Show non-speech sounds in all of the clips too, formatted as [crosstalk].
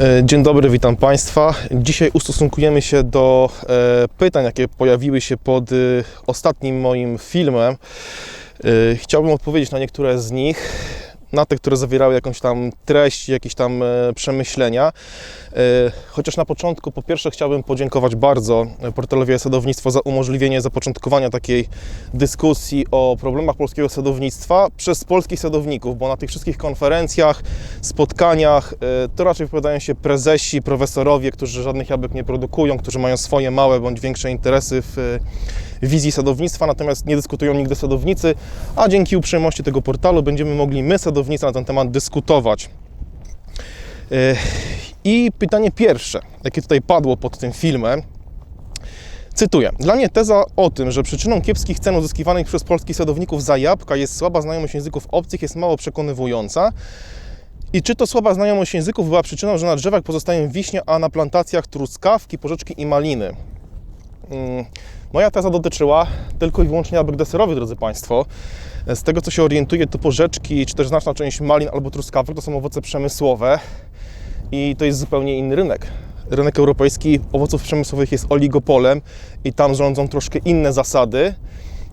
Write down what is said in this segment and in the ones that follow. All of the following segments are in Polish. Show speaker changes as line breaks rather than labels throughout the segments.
E, Dzień dobry, witam Państwa. Dzisiaj ustosunkujemy się do e, pytań, jakie pojawiły się pod e, ostatnim moim filmem. Chciałbym odpowiedzieć na niektóre z nich, na te, które zawierały jakąś tam treść, jakieś tam e, przemyślenia. E, Chociaż na początku, po pierwsze, chciałbym podziękować bardzo portalowi Sadownictwo za umożliwienie zapoczątkowania takiej dyskusji o problemach polskiego sadownictwa przez polskich sadowników, bo na tych wszystkich konferencjach, spotkaniach e, to raczej wypowiadają się prezesi, profesorowie, którzy żadnych jabłek nie produkują, którzy mają swoje małe bądź większe interesy w e, wizji sadownictwa, natomiast nie dyskutują nigdy sadownicy, a dzięki uprzejmości tego portalu będziemy mogli my, sadownicy, na ten temat dyskutować. E, I pytanie pierwsze, jakie tutaj padło pod tym filmem, Cytuję. Dla mnie teza o tym, że przyczyną kiepskich cen uzyskiwanych przez polskich sadowników za jabłka jest słaba znajomość języków obcych jest mało przekonywująca. I czy to słaba znajomość języków była przyczyną, że na drzewach pozostają wiśnie, a na plantacjach truskawki, porzeczki i maliny? Mm, Moja teza dotyczyła tylko i wyłącznie jabłek deserowych, drodzy Państwo. Z tego, co się orientuję, to porzeczki, czy też znaczna część malin albo truskawek to są owoce przemysłowe i to jest zupełnie inny rynek. Rynek europejski owoców przemysłowych jest oligopolem i tam rządzą troszkę inne zasady,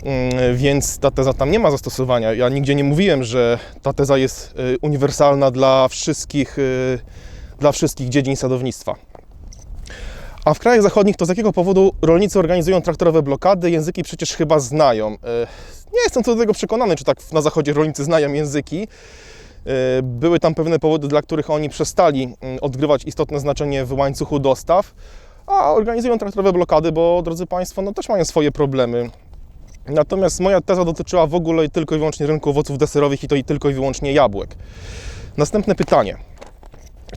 mm, więc ta teza tam nie ma zastosowania. Ja nigdzie nie mówiłem, że ta teza jest y, uniwersalna dla wszystkich, y, dla wszystkich dziedzin sadownictwa. A w krajach zachodnich to z jakiego powodu rolnicy organizują traktorowe blokady? Języki przecież chyba znają. Y, Nie jestem co do tego przekonany, czy tak na zachodzie rolnicy znają języki. Y, Były tam pewne powody, dla których oni przestali y, odgrywać istotne znaczenie w łańcuchu dostaw, a organizują traktorowe blokady, bo drodzy Państwo, no też mają swoje problemy. Natomiast moja teza dotyczyła w ogóle tylko i wyłącznie rynku owoców deserowych i to i tylko i wyłącznie jabłek. Następne pytanie.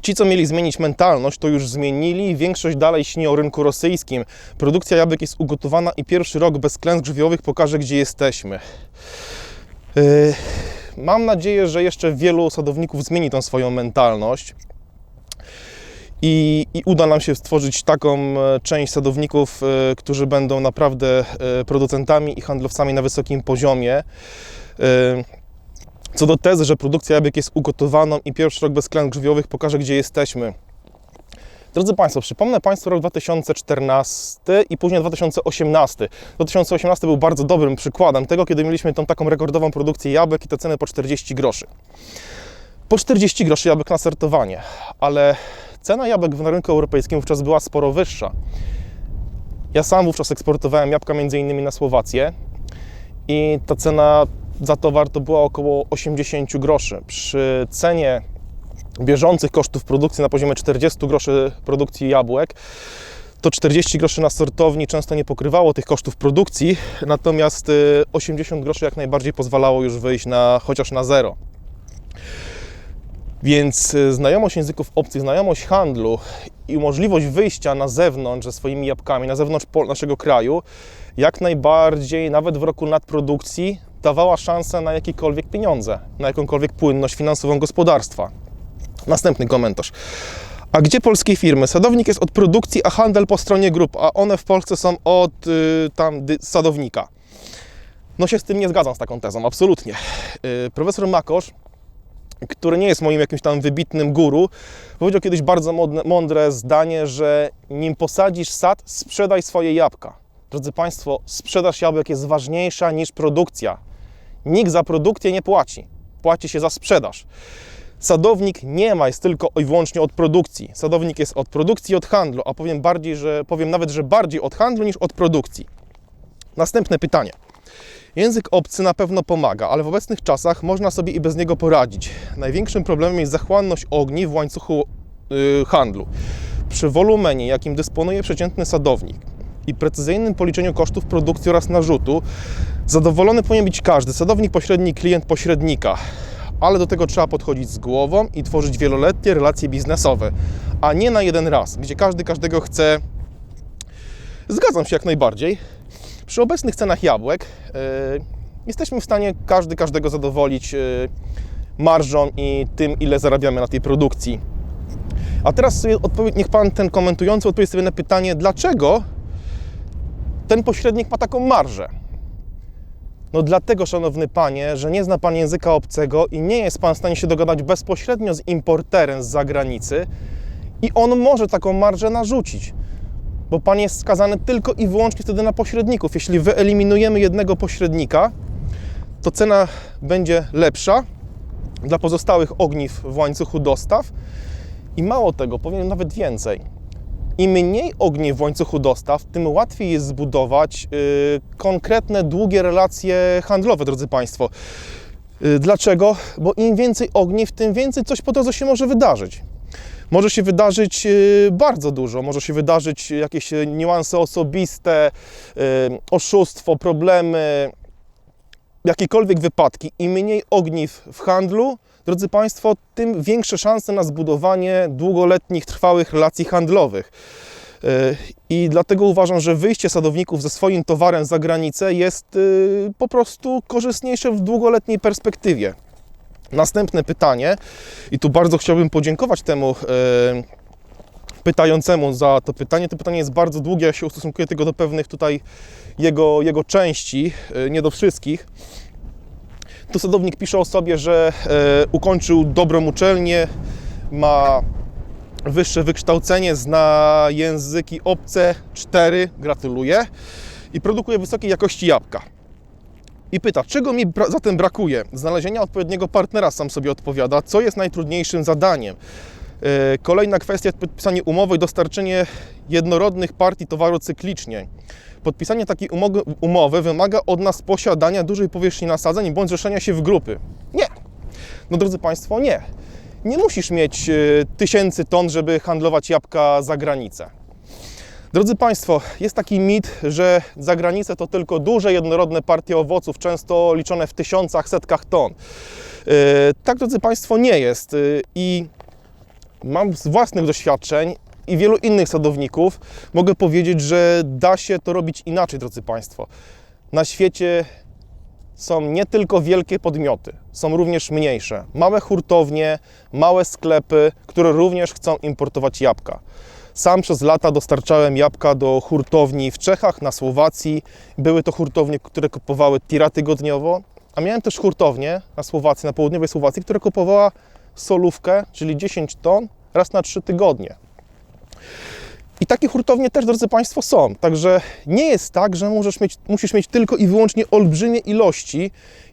Ci, co mieli zmienić mentalność, to już zmienili. Większość dalej śni o rynku rosyjskim. Produkcja jabłek jest ugotowana i pierwszy rok bez klęsk żywiołowych pokaże, gdzie jesteśmy. Yy, Mam nadzieję, że jeszcze wielu sadowników zmieni tą swoją mentalność i, i uda nam się stworzyć taką e, część sadowników, e, którzy będą naprawdę e, producentami i handlowcami na wysokim poziomie. E, Co do tezy, że produkcja jabłek jest ugotowaną i pierwszy rok bez klęsk żywiołowych pokaże, gdzie jesteśmy. Drodzy Państwo, przypomnę Państwu rok 2014 i później 2018. 2018 był bardzo dobrym przykładem tego, kiedy mieliśmy tą taką rekordową produkcję jabłek i te ceny po 40 groszy. Po 40 groszy jabłek na sortowanie, ale cena jabłek na rynku europejskim wówczas była sporo wyższa. Ja sam wówczas eksportowałem jabłka m.in. na Słowację i ta cena za towar to była około 80 groszy. Przy cenie bieżących kosztów produkcji na poziomie 40 groszy produkcji jabłek, to 40 groszy na sortowni często nie pokrywało tych kosztów produkcji, natomiast y, 80 groszy jak najbardziej pozwalało już wyjść na chociaż na zero. Więc y, znajomość języków obcych, znajomość handlu i możliwość wyjścia na zewnątrz ze swoimi jabłkami, na zewnątrz naszego kraju, jak najbardziej, nawet w roku nadprodukcji, dawała szansę na jakiekolwiek pieniądze, na jakąkolwiek płynność finansową gospodarstwa. Następny komentarz. A gdzie polskie firmy? Sadownik jest od produkcji, a handel po stronie grup, a one w Polsce są od y, tam dy, sadownika. No się z tym nie zgadzam z taką tezą, absolutnie. Y, profesor Makosz, który nie jest moim jakimś tam wybitnym guru, powiedział kiedyś bardzo modne, mądre zdanie, że nim posadzisz sad, sprzedaj swoje jabłka. Drodzy Państwo, sprzedaż jabłek jest ważniejsza niż produkcja. Nikt za produkcję nie płaci. Płaci się za sprzedaż. Sadownik nie ma, jest tylko i wyłącznie od produkcji. Sadownik jest od produkcji i od handlu, a powiem bardziej, że powiem nawet, że bardziej od handlu niż od produkcji. Następne pytanie. Język obcy na pewno pomaga, ale w obecnych czasach można sobie i bez niego poradzić. Największym problemem jest zachłanność ogni w łańcuchu yy, handlu. Przy wolumenie, jakim dysponuje przeciętny sadownik i precyzyjnym policzeniu kosztów produkcji oraz narzutu, zadowolony powinien być każdy sadownik, pośredni, klient pośrednika ale do tego trzeba podchodzić z głową i tworzyć wieloletnie relacje biznesowe, a nie na jeden raz, gdzie każdy każdego chce. Zgadzam się jak najbardziej. Przy obecnych cenach jabłek yy, jesteśmy w stanie każdy każdego zadowolić yy, marżą i tym, ile zarabiamy na tej produkcji. A teraz sobie odpowie, niech Pan, ten komentujący, odpowie sobie na pytanie, dlaczego ten pośrednik ma taką marżę. No dlatego, szanowny panie, że nie zna pan języka obcego i nie jest pan w stanie się dogadać bezpośrednio z importerem z zagranicy I on może taką marżę narzucić, bo pan jest skazany tylko i wyłącznie wtedy na pośredników. Jeśli wyeliminujemy jednego pośrednika, to cena będzie lepsza dla pozostałych ogniw w łańcuchu dostaw. I mało tego, powiem nawet więcej. Im mniej ogniw w łańcuchu dostaw, tym łatwiej jest zbudować y, konkretne, długie relacje handlowe, drodzy Państwo. Y, dlaczego? Bo im więcej ogniw, tym więcej coś po drodze się może wydarzyć. Może się wydarzyć y, bardzo dużo, może się wydarzyć jakieś niuanse osobiste, oszustwo, problemy, jakiekolwiek wypadki. Im mniej ogniw w handlu, drodzy Państwo, tym większe szanse na zbudowanie długoletnich, trwałych relacji handlowych. Yy, I dlatego uważam, że wyjście sadowników ze swoim towarem za granicę jest yy, po prostu korzystniejsze w długoletniej perspektywie. Następne pytanie, i tu bardzo chciałbym podziękować temu yy, pytającemu za to pytanie. To pytanie jest bardzo długie, ja się ustosunkuję tylko do pewnych tutaj jego, jego części, nie do wszystkich. Tu sadownik pisze o sobie, że e, ukończył dobrą uczelnię, ma wyższe wykształcenie, zna języki obce 4, gratuluję, i produkuje wysokiej jakości jabłka. I pyta, czego mi bra- zatem brakuje? Znalezienia odpowiedniego partnera, sam sobie odpowiada, co jest najtrudniejszym zadaniem. E, Kolejna kwestia to podpisanie umowy i dostarczenie jednorodnych partii towaru cyklicznie. Podpisanie takiej umowy, umowy wymaga od nas posiadania dużej powierzchni nasadzeń bądź zrzeszenia się w grupy. Nie. No drodzy Państwo, nie. Nie musisz mieć e, tysięcy ton, żeby handlować jabłka za granicę. Drodzy Państwo, jest taki mit, że za granicę to tylko duże, jednorodne partie owoców, często liczone w tysiącach, setkach ton. E, Tak, drodzy Państwo, nie jest. E, I mam z własnych doświadczeń i wielu innych sadowników, mogę powiedzieć, że da się to robić inaczej, drodzy Państwo. Na świecie są nie tylko wielkie podmioty, są również mniejsze. Małe hurtownie, małe sklepy, które również chcą importować jabłka. Sam przez lata dostarczałem jabłka do hurtowni w Czechach, na Słowacji. Były to hurtownie, które kupowały tira tygodniowo, a miałem też hurtownię na Słowacji, na południowej Słowacji, która kupowała solówkę, czyli 10 ton, raz na 3 tygodnie. I takie hurtownie też, drodzy Państwo, są. Także nie jest tak, że możesz mieć, musisz mieć tylko i wyłącznie olbrzymie ilości,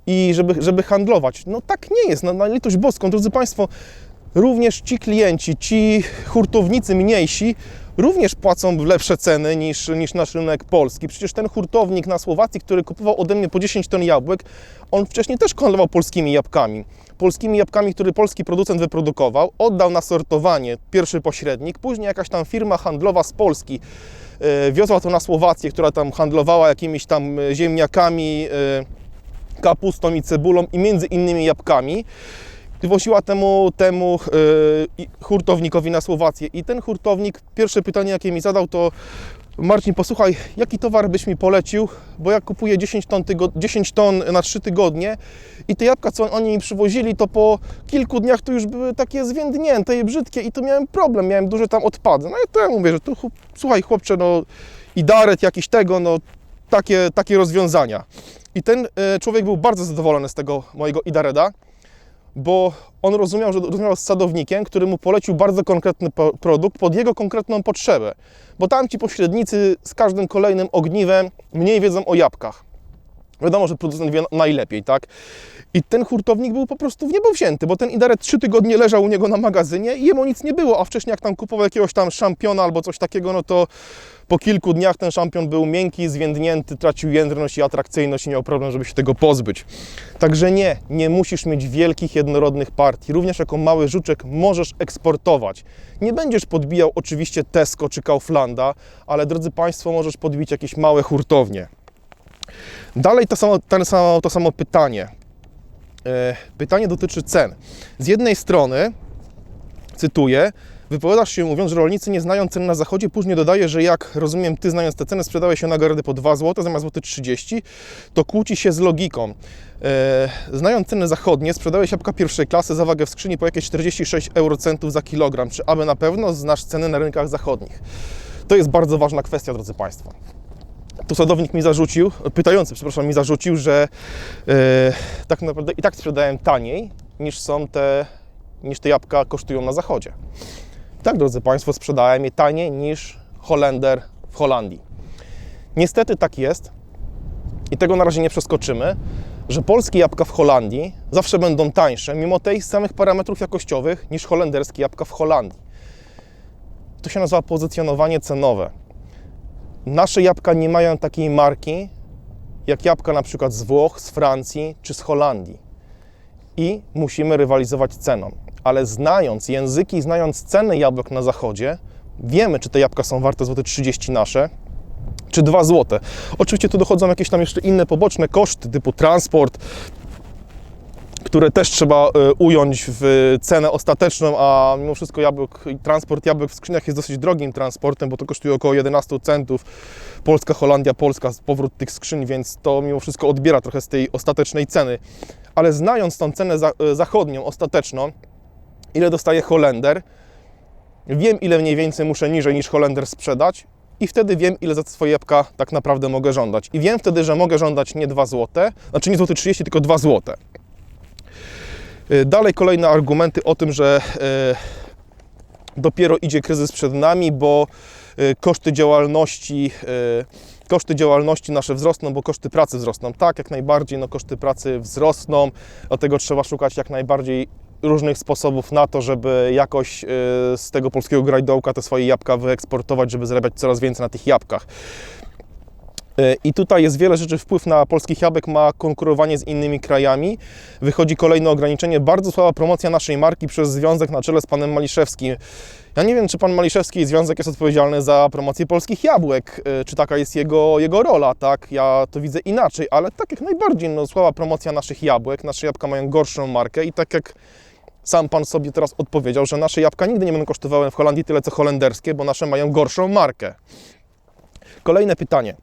i żeby, żeby handlować. No tak nie jest, na, na litość boską. Drodzy Państwo, również ci klienci, ci hurtownicy mniejsi również płacą lepsze ceny niż, niż nasz rynek polski. Przecież ten hurtownik na Słowacji, który kupował ode mnie po 10 ton jabłek, on wcześniej też handlował polskimi jabłkami. Polskimi jabłkami, które polski producent wyprodukował, oddał na sortowanie pierwszy pośrednik, później jakaś tam firma handlowa z Polski e, wiozła to na Słowację, która tam handlowała jakimiś tam e, ziemniakami, e, kapustą i cebulą i między innymi jabłkami woziła temu, temu yy, hurtownikowi na Słowację. I ten hurtownik, pierwsze pytanie, jakie mi zadał, to Marcin, posłuchaj, jaki towar byś mi polecił, bo ja kupuję 10 ton, tygo- 10 ton na 3 tygodnie i te jabłka, co oni mi przywozili, to po kilku dniach to już były takie zwiędnięte i brzydkie i to miałem problem, miałem duże tam odpady. No i to ja mówię, że tu, słuchaj chłopcze, no i daret jakiś tego, no takie, takie rozwiązania. I ten e, człowiek był bardzo zadowolony z tego mojego Idareda, bo on rozumiał, że rozmawiał z sadownikiem, który mu polecił bardzo konkretny produkt pod jego konkretną potrzebę. Bo tam ci pośrednicy z każdym kolejnym ogniwem mniej wiedzą o jabłkach. Wiadomo, że producent wie najlepiej, tak? I ten hurtownik był po prostu w niebo wzięty, bo ten Idaret trzy tygodnie leżał u niego na magazynie i jemu nic nie było, a wcześniej jak tam kupował jakiegoś tam szampiona albo coś takiego, no to po kilku dniach ten szampion był miękki, zwiędnięty, tracił jędrność i atrakcyjność i miał problem, żeby się tego pozbyć. Także nie, nie musisz mieć wielkich, jednorodnych partii. Również jako mały żuczek możesz eksportować. Nie będziesz podbijał oczywiście Tesco czy Kauflanda, ale drodzy Państwo, możesz podbić jakieś małe hurtownie. Dalej to samo, ten samo, to samo pytanie. E, Pytanie dotyczy cen. Z jednej strony, cytuję, wypowiadasz się mówiąc, że rolnicy nie znają cen na zachodzie, później dodaje, że jak rozumiem, ty znając te ceny, sprzedałeś się na gardy po 2 zł zamiast złoty 30, to kłóci się z logiką. E, znając ceny zachodnie, sprzedałeś jabłka pierwszej klasy za wagę w skrzyni po jakieś 46 eurocentów za kilogram. Czy aby na pewno znasz ceny na rynkach zachodnich? To jest bardzo ważna kwestia, drodzy Państwo tu sadownik mi zarzucił, pytający, przepraszam, mi zarzucił, że e, tak naprawdę i tak sprzedałem taniej niż są te, niż te jabłka kosztują na zachodzie. Tak, drodzy Państwo, sprzedałem je taniej niż Holender w Holandii. Niestety tak jest i tego na razie nie przeskoczymy, że polskie jabłka w Holandii zawsze będą tańsze, mimo tych samych parametrów jakościowych, niż holenderskie jabłka w Holandii. To się nazywa pozycjonowanie cenowe. Nasze jabłka nie mają takiej marki, jak jabłka na przykład z Włoch, z Francji czy z Holandii. I musimy rywalizować ceną. Ale znając języki, znając ceny jabłek na zachodzie, wiemy, czy te jabłka są warte złote 30 nasze, czy 2 złote. Oczywiście tu dochodzą jakieś tam jeszcze inne poboczne koszty, typu transport, które też trzeba e, ująć w cenę ostateczną, a mimo wszystko jabłek, transport jabłek w skrzyniach jest dosyć drogim transportem, bo to kosztuje około 11 centów. Polska, Holandia, Polska, powrót tych skrzyń, więc to mimo wszystko odbiera trochę z tej ostatecznej ceny. Ale znając tą cenę e, zachodnią, ostateczną, ile dostaje Holender, wiem ile mniej więcej muszę niżej niż Holender sprzedać i wtedy wiem ile za swoje jabłka tak naprawdę mogę żądać. I wiem wtedy, że mogę żądać nie 2 zł, znaczy nie złoty 30, tylko 2 zł. Y, Dalej kolejne argumenty o tym, że y, dopiero idzie kryzys przed nami, bo y, koszty działalności, koszty działalności nasze wzrosną, bo koszty pracy wzrosną. Tak, jak najbardziej, no koszty pracy wzrosną, dlatego trzeba szukać jak najbardziej różnych sposobów na to, żeby jakoś z tego polskiego grajdołka te swoje jabłka wyeksportować, żeby zarabiać coraz więcej na tych jabłkach. I tutaj jest wiele rzeczy, wpływ na polskich jabłek ma konkurowanie z innymi krajami. Wychodzi kolejne ograniczenie, bardzo słaba promocja naszej marki przez związek na czele z panem Maliszewskim. Ja nie wiem, czy pan Maliszewski i związek jest odpowiedzialny za promocję polskich jabłek, y, czy taka jest jego, jego rola, tak? Ja to widzę inaczej, ale tak jak najbardziej, no, słaba promocja naszych jabłek, nasze jabłka mają gorszą markę i tak jak sam pan sobie teraz odpowiedział, że nasze jabłka nigdy nie będą kosztowały w Holandii tyle co holenderskie, bo nasze mają gorszą markę. Kolejne pytanie.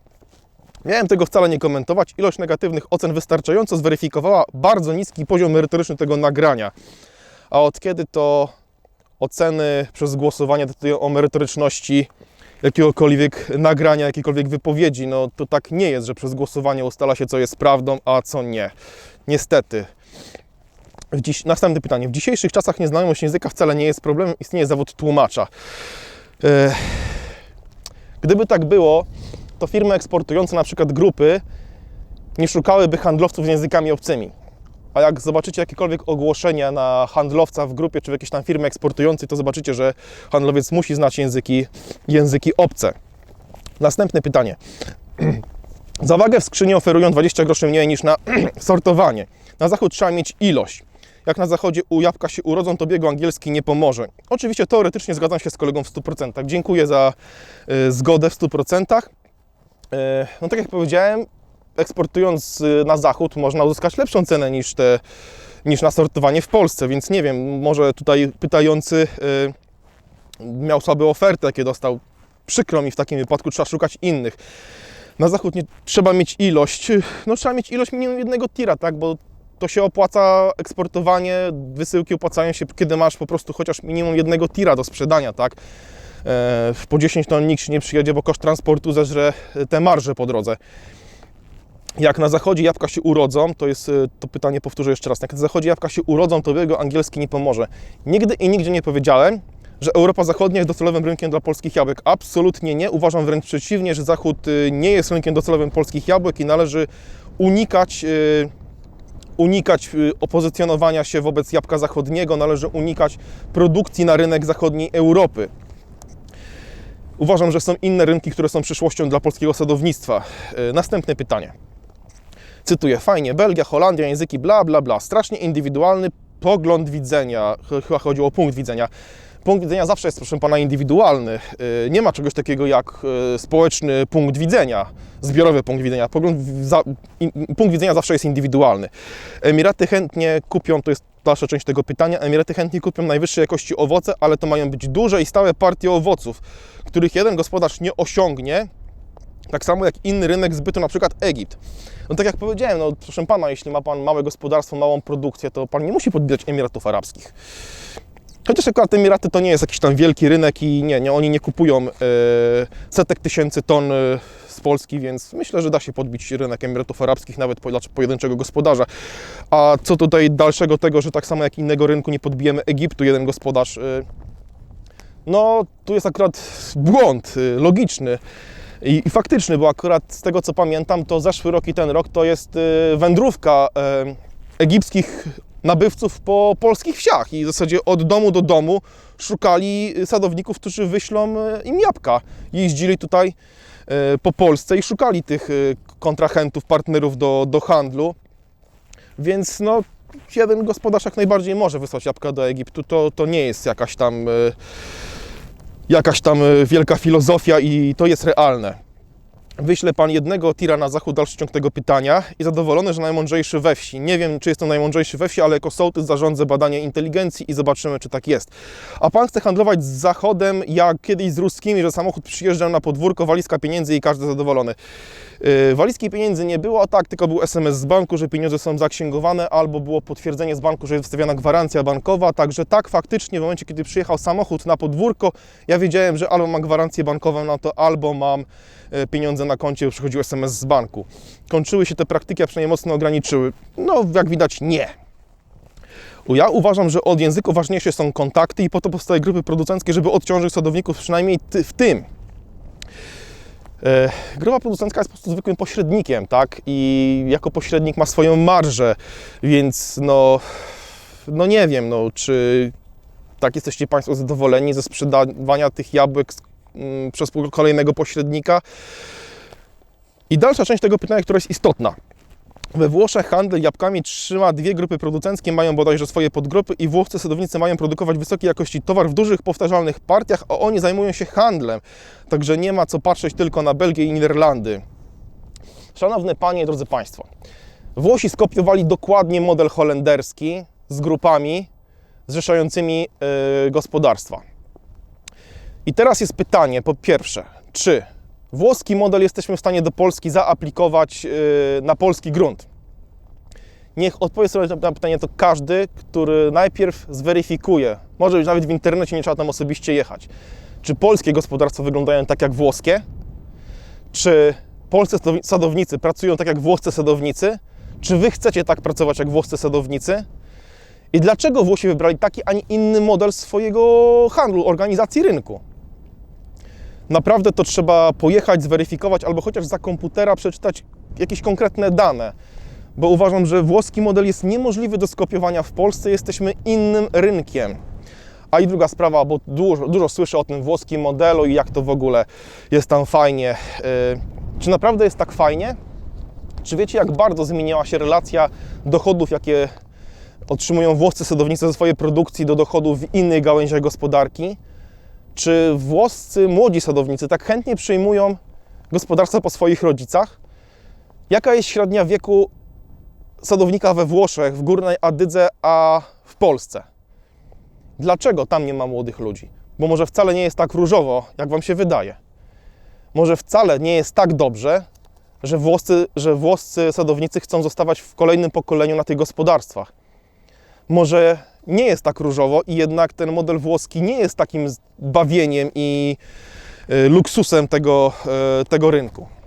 Miałem tego wcale nie komentować. Ilość negatywnych ocen wystarczająco zweryfikowała bardzo niski poziom merytoryczny tego nagrania. A od kiedy to oceny przez głosowanie decydują o merytoryczności jakiegokolwiek nagrania, jakiejkolwiek wypowiedzi? No to tak nie jest, że przez głosowanie ustala się, co jest prawdą, a co nie. Niestety. Dziś... Następne pytanie. W dzisiejszych czasach nieznajomość języka wcale nie jest problemem, istnieje zawód tłumacza. Gdyby tak było, to firmy eksportujące na przykład grupy nie szukałyby handlowców z językami obcymi. A jak zobaczycie jakiekolwiek ogłoszenia na handlowca w grupie czy w jakiejś tam firmie eksportującej, to zobaczycie, że handlowiec musi znać języki, języki obce. Następne pytanie. [clears throat] Za wagę w skrzyni oferują 20 groszy mniej niż na [clears throat] sortowanie. Na zachód trzeba mieć ilość. Jak na zachodzie u jabłka się urodzą, to biegu angielski nie pomoże. Oczywiście teoretycznie zgadzam się z kolegą w 100%. Dziękuję za y, zgodę w 100%. Y, no tak jak powiedziałem, eksportując y, na zachód można uzyskać lepszą cenę niż, te, niż na sortowanie w Polsce, więc nie wiem, może tutaj pytający y, miał słabe oferty, jakie dostał. Przykro mi w takim wypadku, trzeba szukać innych. Na zachód nie trzeba mieć ilość, no trzeba mieć ilość minimum jednego tira, tak, bo to się opłaca eksportowanie, wysyłki opłacają się, kiedy masz po prostu chociaż minimum jednego tira do sprzedania, tak. E, po 10 ton nikt się nie przyjedzie, bo koszt transportu zeżre te marże po drodze. Jak na zachodzie jabłka się urodzą, to jest y, to pytanie, powtórzę jeszcze raz. Jak na zachodzie jabłka się urodzą, to jego angielski nie pomoże. Nigdy i nigdzie nie powiedziałem, że Europa Zachodnia jest docelowym rynkiem dla polskich jabłek. Absolutnie nie. Uważam wręcz przeciwnie, że Zachód nie jest rynkiem docelowym polskich jabłek i należy unikać. Unikać opozycjonowania się wobec jabłka zachodniego, należy unikać produkcji na rynek zachodniej Europy. Uważam, że są inne rynki, które są przyszłością dla polskiego sadownictwa. Y, Następne pytanie. Cytuję, fajnie, Belgia, Holandia, języki bla, bla, bla. Strasznie indywidualny pogląd widzenia, Ch- chyba chodziło o punkt widzenia. Punkt widzenia zawsze jest, proszę Pana, indywidualny. Yy, Nie ma czegoś takiego jak yy, społeczny punkt widzenia, zbiorowy punkt widzenia. Pogląd, za, in, punkt widzenia zawsze jest indywidualny. Emiraty chętnie kupią, to jest dalsza część tego pytania, Emiraty chętnie kupią najwyższej jakości owoce, ale to mają być duże i stałe partie owoców, których jeden gospodarz nie osiągnie, tak samo jak inny rynek zbytu, na przykład Egipt. No tak jak powiedziałem, no proszę Pana, jeśli ma Pan małe gospodarstwo, małą produkcję, to Pan nie musi podbijać Emiratów Arabskich. Chociaż akurat Emiraty to nie jest jakiś tam wielki rynek i nie, nie oni nie kupują e, setek tysięcy ton e, z Polski, więc myślę, że da się podbić rynek Emiratów Arabskich nawet po, dla pojedynczego gospodarza. A co tutaj dalszego tego, że tak samo jak innego rynku nie podbijemy Egiptu, jeden gospodarz e, No, tu jest akurat błąd y, logiczny i, i faktyczny, bo akurat z tego co pamiętam, to zeszły rok i ten rok to jest y, wędrówka y, egipskich nabywców po polskich wsiach i w zasadzie od domu do domu szukali sadowników, którzy wyślą y, im jabłka. Jeździli tutaj y, po Polsce i szukali tych y, kontrahentów, partnerów do, do handlu. Więc no, jeden gospodarz jak najbardziej może wysłać jabłka do Egiptu. To, to nie jest jakaś tam, jakaś tam wielka filozofia i to jest realne. Wyśle pan jednego tira na zachód, dalszy ciąg tego pytania i zadowolony, że najmądrzejszy we wsi. Nie wiem, czy jestem najmądrzejszy we wsi, ale jako sołtys zarządzę badanie inteligencji i zobaczymy, czy tak jest. A pan chce handlować z zachodem, jak kiedyś z ruskimi, że samochód przyjeżdżał na podwórko, walizka pieniędzy i każdy zadowolony. Yy, walizki pieniędzy nie było, tak, tylko był SMS z banku, że pieniądze są zaksięgowane, albo było potwierdzenie z banku, że jest wystawiana gwarancja bankowa. Także tak, faktycznie w momencie, kiedy przyjechał samochód na podwórko, ja wiedziałem, że albo mam gwarancję bankową na to, albo mam e, pieniądze na koncie, przychodził SMS z banku. Kończyły się te praktyki, a przynajmniej mocno ograniczyły. No, jak widać, nie. Ja uważam, że od języku ważniejsze są kontakty i po to powstały grupy producenckie, żeby odciążyć sadowników przynajmniej ty, w tym. E, Grupa producencka jest po prostu zwykłym pośrednikiem, tak? I jako pośrednik ma swoją marżę, więc no, no nie wiem, no, czy tak jesteście Państwo zadowoleni ze sprzedawania tych jabłek mm, przez kolejnego pośrednika? I dalsza część tego pytania, która jest istotna. We Włoszech handel jabłkami trzyma dwie grupy producenckie, mają bodajże swoje podgrupy i włoscy sadownicy mają produkować wysokiej jakości towar w dużych, powtarzalnych partiach, a oni zajmują się handlem. Także nie ma co patrzeć tylko na Belgię i Niderlandy. Szanowne Panie, drodzy Państwo, Włosi skopiowali dokładnie model holenderski z grupami zrzeszającymi yy, gospodarstwa. I teraz jest pytanie, po pierwsze, czy włoski model jesteśmy w stanie do Polski zaaplikować yy, na polski grunt? Niech odpowie sobie na pytanie to każdy, który najpierw zweryfikuje, może być nawet w internecie, nie trzeba tam osobiście jechać, czy polskie gospodarstwa wyglądają tak jak włoskie, czy polscy sadow- sadownicy pracują tak jak włoscy sadownicy, czy wy chcecie tak pracować jak włoscy sadownicy? I dlaczego Włosi wybrali taki, a nie inny model swojego handlu, organizacji rynku? Naprawdę to trzeba pojechać, zweryfikować, albo chociaż za komputera przeczytać jakieś konkretne dane, bo uważam, że włoski model jest niemożliwy do skopiowania w Polsce, jesteśmy innym rynkiem. A i druga sprawa, bo dużo, dużo słyszę o tym włoskim modelu i jak to w ogóle jest tam fajnie. Yy, czy naprawdę jest tak fajnie? Czy wiecie, jak bardzo zmieniła się relacja dochodów, jakie otrzymują włoscy sadownicy ze swojej produkcji do dochodów w innych gałęziach gospodarki? Czy włoscy młodzi sadownicy tak chętnie przyjmują gospodarstwa po swoich rodzicach? Jaka jest średnia wieku sadownika we Włoszech, w Górnej Adydze, a w Polsce? Dlaczego tam nie ma młodych ludzi? Bo może wcale nie jest tak różowo, jak Wam się wydaje. Może wcale nie jest tak dobrze, że włoscy, że włoscy sadownicy chcą zostawać w kolejnym pokoleniu na tych gospodarstwach. Może nie jest tak różowo i jednak ten model włoski nie jest takim bawieniem i y, luksusem tego, y, tego rynku.